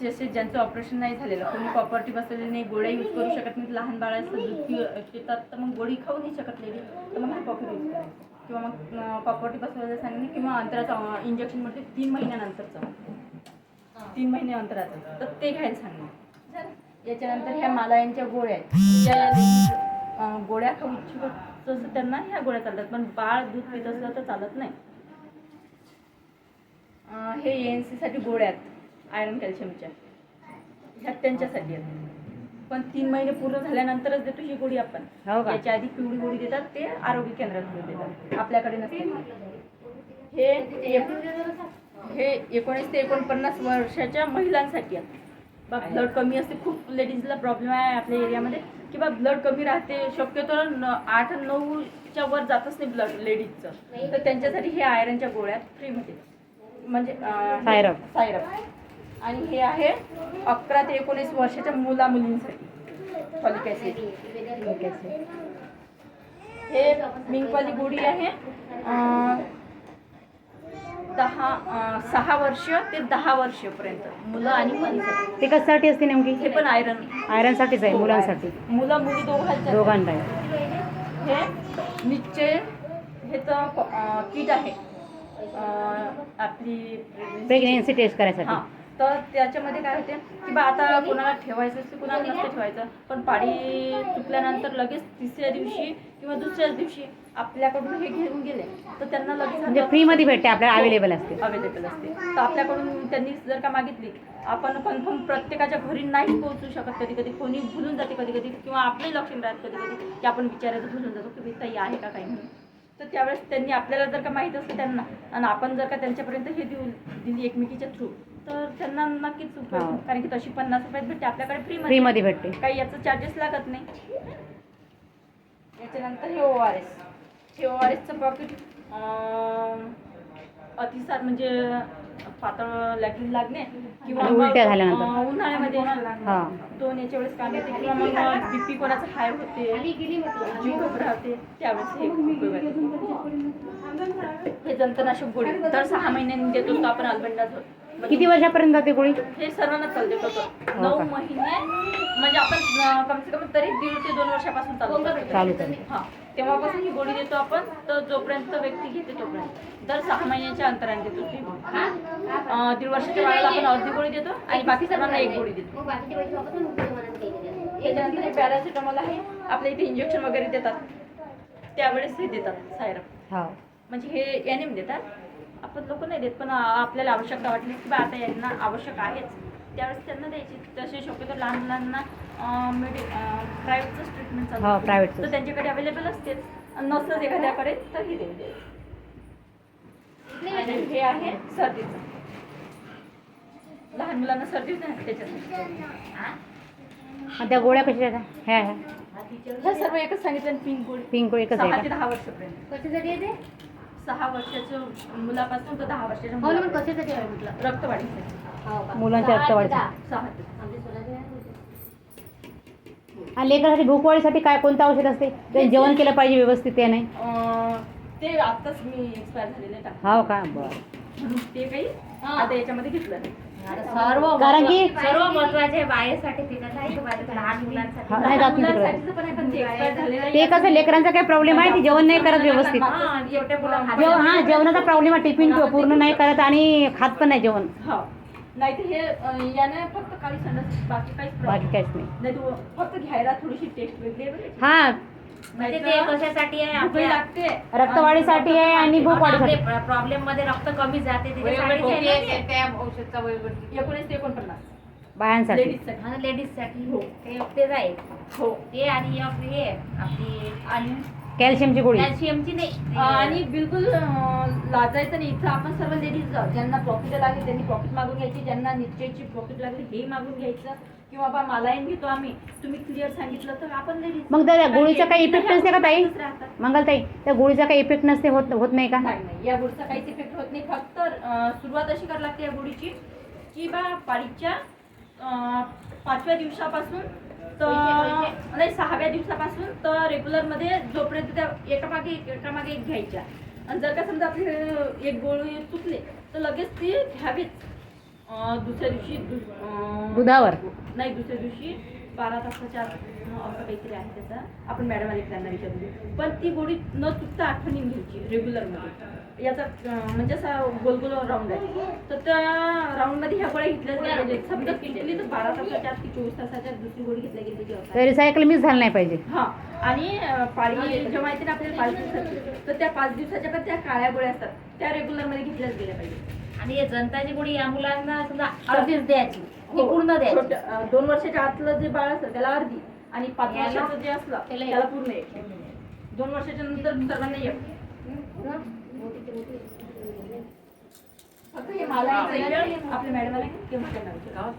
जसे ज्यांचं ऑपरेशन नाही झालेलं कोणी प्रॉपर्टी बसलेली नाही गोळ्या यूज करू शकत नाही लहान बाळाचं दूध पि- पितात तर मग गोळी खाऊ नाही शकत नाही तर मग हा यूज करायचा किंवा मग प्रॉपर्टी बसवायला सांगितलं किंवा अंतराचं इंजेक्शन म्हणजे तीन महिन्यानंतरचं. तीन महिने अंतराचं तर ते घ्यायला सांगणार. याच्यानंतर ह्या मालायांच्या गोळ्या आहेत. ज्या गोळ्या खाऊ इच्छुक आहेत, तसं त्यांना ह्या गोळ्या चालतात. पण बाळ दूध पित असलं तर चालत नाही. हे एन सीसाठी गोळ्या आहेत. आयरन कॅल्शियमच्या. ह्या त्यांच्यासाठी आहेत. पण तीन महिने पूर्ण झाल्यानंतरच देतो ही गोळी आपण. हो का? याच्या आधी पिवळी गोळी देतात ते आरोग्य केंद्रात देतात. आपल्याकडे नसते. हे एक- हे एकोणीस ते एकोणपन्नास वर्षाच्या महिलांसाठी आहे. बघ ब्लड कमी असते खूप लेडीजला प्रॉब्लेम आहे आपल्या एरियामध्ये. की बा ब्लड कमी राहते शक्यतो न आठ नऊच्या वर जातच नाही ब्लड लेडीजचं तर त्यांच्यासाठी हे आयरनच्या गोळ्या फ्रीमध्ये म्हणजे अं, सायरप. सायरप आणि हे आहे अकरा ते एकोणीस वर्षाच्या मुला मुलींसाठी. फॉलिक ॲसिड हे मिंकवाली गोळी आहे. दहा सहा वर्ष ते दहा वर्षपर्यंत मुलं आणि मुलींसाठी. ते कशासाठी असते नेमकी? हे पण आयरन. आयरनसाठीच आहे मुलांसाठी. मुलं मुली दोघांच्या दोघांना हे निश्चय हे तर किट आहे. आपली प्रेग्नेन्सी टेस्ट हां. करायसाठी तर त्याच्यामध्ये काय होते की बा आता कोणाला ठेवायचं असते कोणाला नसते ठेवायचं. पण पाडी चुकल्यानंतर लगेच तिसऱ्या दिवशी किंवा दुसऱ्याच दिवशी आपल्याकडून हे घेऊन गेले. तर त्यांना लगेच म्हणजे फ्रीमध्ये भेटते आपल्याला अवेलेबल असते. अवेलेबल असते. तर आपल्याकडून त्यांनी जर का मागितली आपण कन्फर्म प्रत्येकाच्या घरी नाही पोहोचू शकत कधी कधी कोणी भुलून जाते कधी कधी किंवा आपलंही लक्ष राहत कधी कधी की आपण विचारायचं भुलून जातो की ताई आहे का काही म्हणून तर त्यावेळेस त्यांनी आपल्याला जर का माहीत असतं त्यांना आणि आपण जर का त्यांच्यापर्यंत हे देऊ दिली एकमेकीच्या थ्रू तर त्यांना नक्कीच उपयोग हो. कारण की तशी पन्नास रुपयात भेटते आपल्याकडे फ्री फ्रीमध्ये भेटते. काही याचं चार्जेस लागत नाही. याच्यानंतर हे ओ आर एस हे ओ आर एसचं पॉकेट अतिसार म्हणजे पातळ लागली लागणे किंवा उलट्या झाल्यानंतर. उन्हाळ्यामध्ये हा. दोन याच्या वेळेस काम येते किंवा मग बीपी कोणाचं हाय होते जीव घबरावते त्यावेळेस हे उपयोगात येते. हे जंतनाशक गोळी. दर सहा महिन्यांनी देतो तो आपण अल्बंडाझोल किती वर्षापर्यंत जाते गोळी? हे सर्वांना चालते होतं हो नऊ? महिने. म्हणजे आपण अं, कम से कम तरी दीड ते दोन वर्षापासून चालू करतो. चालू चालू हा. तेव्हापासून ही गोळी देतो आपण तर जोपर्यंत व्यक्ती घेते तोपर्यंत. दर सहा महिन्याच्या अंतराने देतो. ती दीड वर्षाच्या बाळाला आपण अर्धी गोळी देतो आणि बाकी सर्वांना एक गोळी देतो. त्याच्यानंतर हे पॅरासिटामॉल आहे. आपल्या इथे इंजेक्शन वगैरे देतात. त्यावेळेस हे देतात सायरप हा. म्हणजे हे याने देतात. आपण लोक नाही देत पण आपल्याला आवश्यकता वाटली की बा आता यांना आवश्यक आहेच. त्यावेळेस त्यांना द्यायची. तसे शक्यतो लहान मुलांना मेडि प्रायव्हेटचंच ट्रीटमेंट हो, चालू private च. तर त्यांच्याकडे अवेलेबल असतेच आणि नसलंच एखाद्याकडे तर हे देऊन द्यायचं आणि हे आहे सर्दीचं लहान मुलांना सर्दी होते ना त्याच्यासाठी आणि त्या गोळ्या कशा आहेत? ह्या ह्या हे सर्व एकच सांगितलं पिंक गोळी पिंक गोळी एकच सहा आहे ते का दहा वर्षापर्यंत कशासाठी आहे ते सहा वर्षाच्या मुलापासून तर दहा वर्षाच्या हो ना पण मुलापर्यंत. कशासाठी आहे म्हटलं रक्तवाढीसाठी हो का? मुलांच्या सहा रक्तवाढीसाठी. ते दहा. सहा ते आमच्या. आणि लेकरासाठी भूकवाढीसाठी काय कोणतं औषध असते? ते जेवण केलं पाहिजे व्यवस्थित ते नाही? अं, ते आताच मी एक्सपायर झालेले टाक हो का? बरं. ते काही हा. आता याच्यामध्ये घेतलं नाही. आता सर्व कारण की- सर्व महत्त्वाचे बाहेरसाठी त्याच्यात आहे का लहान मुलांसाठी. हा, नाही जात नाही तिकडे. मुलांसाठीचं पण आहे, पण ते एक्सपायर झालेलं आहे. ते कसं लेकरांचा काय प्रॉब्लेम आहे? ती जेवण नाही करत व्यवस्थित. हा, जेव हा जेवणाचा प्रॉब्लेम आहे. टिफिन पूर्ण नाही करत आणि खात पण नाही जेवण. हो. नाही तर हे याने फक्त काळी संडास बाकी काहीच बाकी काहीच नाही. नाही तो फक्त घ्यायला थोडीशी टेस्ट वेगळी आहे बरं. हा. म्हणजे ते नाहीतर कशासाठी आहे भूकही आपल्या लागते. रक्तवाढीसाठी आहे आणि भूकवाढीसाठी प्रॉब्लेममध्ये रक्त कमी जाते ते. एकोणीस ते एकोणपन्नास. बायांसाठी. लेडीजसाठी. हा लेडीजसाठी हो. ते तेच आहे हो. ते आणि एक हे आपली आणि कॅल्शियमची गोळी. कॅल्शियमची नाही. आणि बिलकुल अं, लाजायचं नाही. इथं आपण सर्व लेडीज ज्यांना प्रॉफिट लागले त्यांनी प्रॉफिट मागून घ्यायची. ज्यांना निश्चयची प्रॉफिट लागली हे मागून घ्यायचं. किंवा बा मलाईन घेतो आम्ही. तुम्ही क्लिअर सांगितलं तर आपण लेडीज मग त्या गोळीचा काही इफेक्ट नसते का ताई मंगलताई त्या गोळीचा काही इफेक्ट नसते होत होत नाही का? नाही नाही. या गोळीचा काहीच इफेक्ट होत नाही. फक्त अं, सुरुवात अशी करावी लागते या गोळीची की बा पाळीच्या पाचव्या दिवसापासून तर नाही? सहाव्या दिवसापासून तर रेग्युलरमध्ये जोपर्यंत त्या एका मागे एक एका मागे एक घ्यायच्या. आणि जर का समजा आपली एक गोळी चुकले तर लगेच ती घ्यावीच. अं, दुसऱ्या दिवशी नाही दुसऱ्या दिवशी बारा तासाच्या असं काहीतरी आहे त्याचा आपण मॅडम आले त्यांना विचारू. पण ती गोळी न चुकता आठवणी घ्यायची रेग्युलरमध्ये याचा म्हणजे असा गोल गोल राऊंड आहे. तर त्या राऊंडमध्ये ह्या गोळ्या पाहिजे समजा चुकली तर बारा तासाच्या आत की चोवीस तासाच्या दुसरी गोळी घेतल्या गेली तर रिसायकल मिस झालं नाही पाहिजे. हा. आणि पाळी जेव्हा येते ना आपल्याला पाच दिवसाची तर त्या पाच दिवसाच्या पण त्या काळ्या गोळ्या असतात. त्या रेग्युलरमध्ये घेतल्याच गेल्या पाहिजे आणि हे जनताची गोळी या मुलांना समजा अर्धीच द्यायची. ती पूर्ण द्यायची. छोट्या- अं, दोन वर्षाच्या आतलं जे बाळ असतं त्याला अर्धी. आणि पाच वर्षाचं जे असलं त्याला पूर्ण एक. दोन वर्षाच्या नंतर सर्वांना एक. फक्त हे मला आपल्या मॅडमला केव्हा करायसाठी